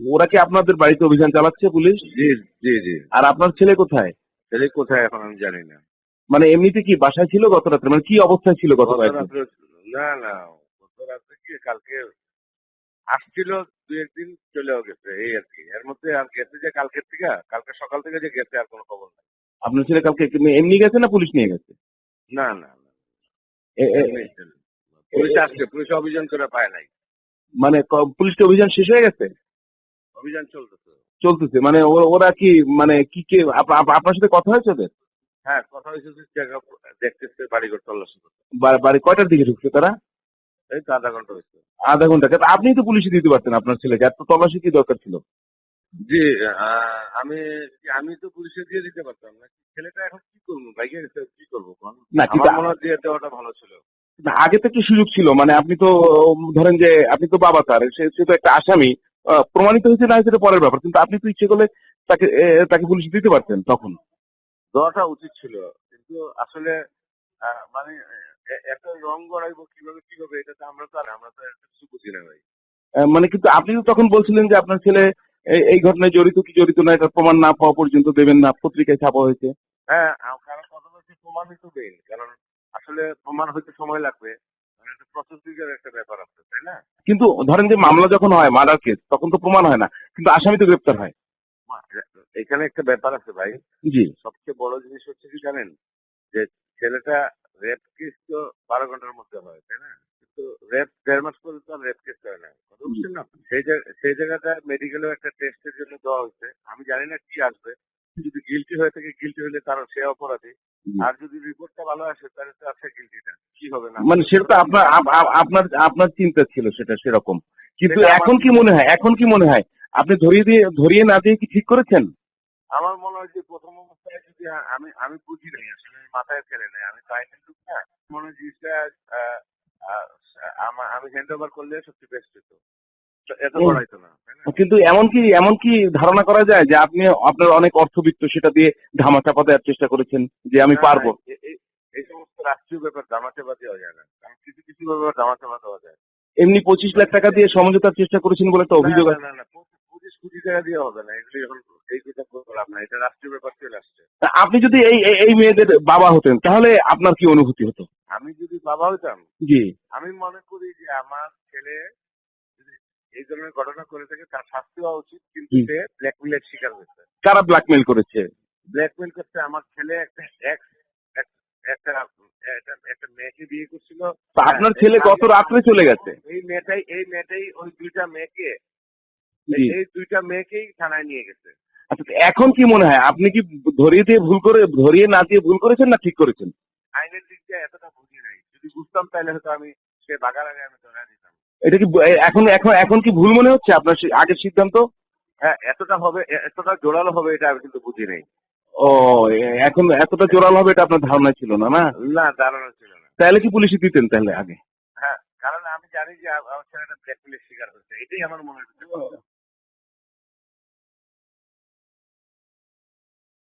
ওরা কি আপনাদের বাড়িতে অভিযান চালাচ্ছে পুলিশ? জি জি জি। আর আপনার ছেলে কোথায়? ছেলে কোথায় এখন আমি জানি না। মানে এমনিতে কি বাসায় ছিল গত রাত্রে? মানে কি অবস্থায় ছিল গত রাত্রে? না না গত রাত্রে কি কালকে আসছিল দু একদিন চলেও গেছে এই আর কি। এর মধ্যে আর গেছে যে কালকের থেকে কালকে সকাল থেকে যে গেছে আর কোনো খবর নাই। আপনার ছেলে কালকে এমনি গেছে না পুলিশ নিয়ে গেছে? না না পুলিশ আসছে পুলিশ অভিযান করে পায় নাই। মানে পুলিশের অভিযান শেষ হয়ে গেছে? অভিযান চলতেছে। চলতেছে মানে ওরা কি মানে কি কি আপ- আপ- আপনার সাথে কথা হয়েছে ওদের? হ্যাঁ কথা হয়েছে দেখতেছে বাড়িঘর তল্লাশি করতে বাড়ি কয়টার দিকে ঢুকছে তারা? এই তো আধা ঘণ্টা হয়েছে। আধা ঘণ্টা আপনি তো পুলিশে দিতে পারতেন আপনার ছেলেকে এত তল্লাশি কি দরকার ছিল? জি আমি আমি তো পুলিশে দিয়ে দিতে পারতাম না। ছেলেটা এখন কি করব? বাইকে গেছে কি করব না কিন্তু আমার দিয়ে দেওয়াটা ভালো ছিল। আগে তো একটু সুযোগ ছিল মানে আপনি তো ধরেন যে আপনি তো বাবা তার সে তো একটা আসামি। প্রমাণিত হয়েছে না সেটা পরের ব্যাপার। কিন্তু আপনি তো ইচ্ছে করলে তাকে তাকে পুলিশে দিতে পারতেন তখন। দেওয়াটা উচিত ছিল। কিন্তু আসলে মানে এত রং গড়াইবো কীভাবে কীভাবে এটা তো আমরা তো আর আমরা তো কিছু বুঝি না ভাই। মানে কিন্তু আপনি তো তখন বলছিলেন যে আপনার ছেলে এই- ঘটনায় জড়িত কি জড়িত না এটা প্রমাণ না পাওয়া পর্যন্ত দেবেন না পত্রিকায় ছাপা হয়েছে। হ্যাঁ কারণ কথা হচ্ছে প্রমাণিত দেই কারণ আসলে প্রমাণ হইতে সময় লাগবে। মানে একটা প্রসেসিংয়ের একটা ব্যাপার আছে। কিন্তু ধরেন যে মামলা যখন হয় মার্ডার কেস তখন তো প্রমাণ হয় না। কিন্তু আসামি তো গ্রেপ্তার হয়। এখানে একটা ব্যাপার আছে ভাই। জি। সবচেয়ে বড় জিনিস হচ্ছে কি জানেন? যে ছেলেটা রেপ কেস তো বারো ঘণ্টার মধ্যে হয় তাই না? কিন্তু রেপ দেড় মাস পরে তো রেপ কেস হয় না। কথা বুঝছেন না? সেই জায়গা- সেই জায়গাটা মেডিকেলেও একটা টেস্টের জন্য দেওয়া হয়েছে। আমি জানি না কি আসবে। যদি গিলটি হয়ে থাকে গিলটি হলে তার সে অপরাধী। আর যদি রিপোর্টটা ভালো আসে তাহলে তো আছে গিলটিটা কি হবে না? মানে সেটা তো আপনার আপ- আপ- আপনার আপনার চিন্তা ছিল সেটা সেরকম। কিন্তু এখন কি মনে হয় এখন কি মনে হয়? আপনি ধরিয়ে দিয়ে ধরিয়ে না দিয়ে কি ঠিক করেছেন? আমার মনে হয় যে প্রথম অবস্থায় যদি আমি আমি বুঝি নাই আসলে মাথায় ফেলে নাই। আমি লোক না। মনে হয় জিনিসটা আমি হ্যান্ড ওভার করলে সবচেয়ে বেস্ট হতো। এত বড় বড়াইতো না? কিন্তু এমন কি এমন কি ধারণা করা যায় যে আপনি আপনার অনেক অর্থবিত্ত সেটা দিয়ে ধামাচাপা দেওয়ার চেষ্টা করেছেন যে আমি পারব? এই সমস্ত রাষ্ট্রীয় ব্যাপার দামাচাপা দেওয়া যায় না। কিছু কিছু ব্যাপার দামাচাপা দেওয়া যায়। এমনি পঁচিশ লাখ টাকা দিয়ে সমঝোতার চেষ্টা করেছেন বলে একটা অভিযোগ আছে। পঁচিশ- কোটি টাকা দিয়ে হবে না। এগুলি এখন এই কথা বললাম না এটা রাষ্ট্রীয় ব্যাপার চলে আসছে। আপনি যদি এই এই- মেয়েদের বাবা হতেন তাহলে আপনার কি অনুভূতি হতো? আমি যদি বাবা হইতাম জি। আমি মনে করি যে আমার ছেলে এই ধরনের ঘটনা করে থাকে তার শাস্তি হওয়া উচিত কিন্তু। সে ব্ল্যাকমেলের শিকার হয়েছে। কারা ব্ল্যাকমেল করেছে? ব্ল্যাকমেল করতে আমার ছেলে একটা ex এক- একটা একটা মেয়েকে বিয়ে করছিল। আপনার ছেলে গত রাত্রে চলে গেছে? এই মেয়েটাই এই মেয়েটাই ওই দুইটা মেয়েকে এই দুইটা মেয়েকেই থানায় নিয়ে গেছে। আচ্ছা এখন কি মনে হয়? আপনি কি ধরিয়ে দিয়ে ভুল করে ধরিয়ে না দিয়ে ভুল করেছেন না ঠিক করেছেন? আইনের দিক দিয়ে এতটা বুঝি নাই। যদি বুঝতাম তাহলে হয়তো আমি সে বাগার আগে আমি ধরে দিতাম। এটা কি এখন এখন এখন কি ভুল মনে হচ্ছে? আপনার আগের সিদ্ধান্ত? হ্যাঁ এতটা হবে এতটা জোরালো হবে এটা আমি কিন্তু বুঝি নাই। ও এখন এতটা জোরালো হবে এটা আপনার ধারণা ছিল না না? না ধারণা ছিল না। তাহলে কি পুলিশে দিতেন তাহলে আগে? হ্যাঁ কারণ আমি জানি যে আমার ছেলেটা ব্ল্যাকমেলের শিকার হচ্ছে এটাই আমার মনে হচ্ছে